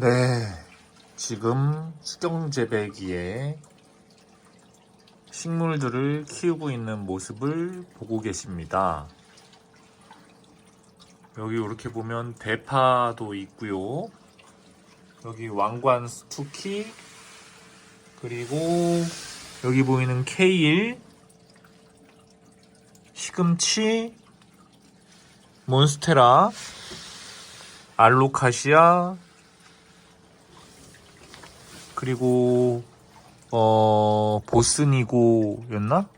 네, 지금 수경재배기에 식물들을 키우고 있는 모습을 보고 계십니다. 여기 이렇게 보면 대파도 있고요. 여기 왕관 스투키 그리고 여기 보이는 케일 시금치 몬스테라 알로카시아 그리고 어 보스니고였나?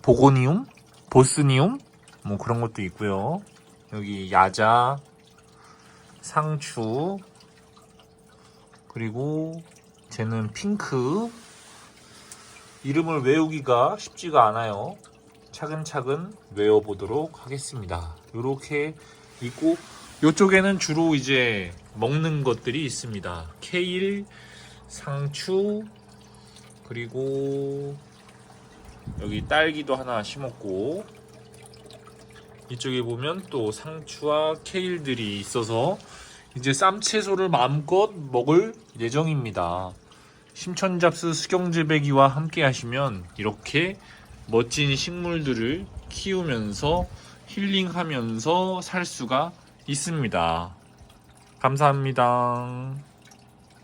보고니움? 보스니움? 뭐 그런 것도 있고요. 여기 야자, 상추, 그리고 쟤는 핑크. 이름을 외우기가 쉽지가 않아요. 차근차근 외워보도록 하겠습니다. 이렇게 있고 이쪽에는 주로 이제 먹는 것들이 있습니다. 케일, 상추, 그리고 여기 딸기도 하나 심었고 이쪽에 보면 또 상추와 케일들이 있어서 이제 쌈채소를 마음껏 먹을 예정입니다. 심천잡스 수경재배기와 함께 하시면 이렇게 멋진 식물들을 키우면서 힐링하면서 살 수가 있습니다. 감사합니다.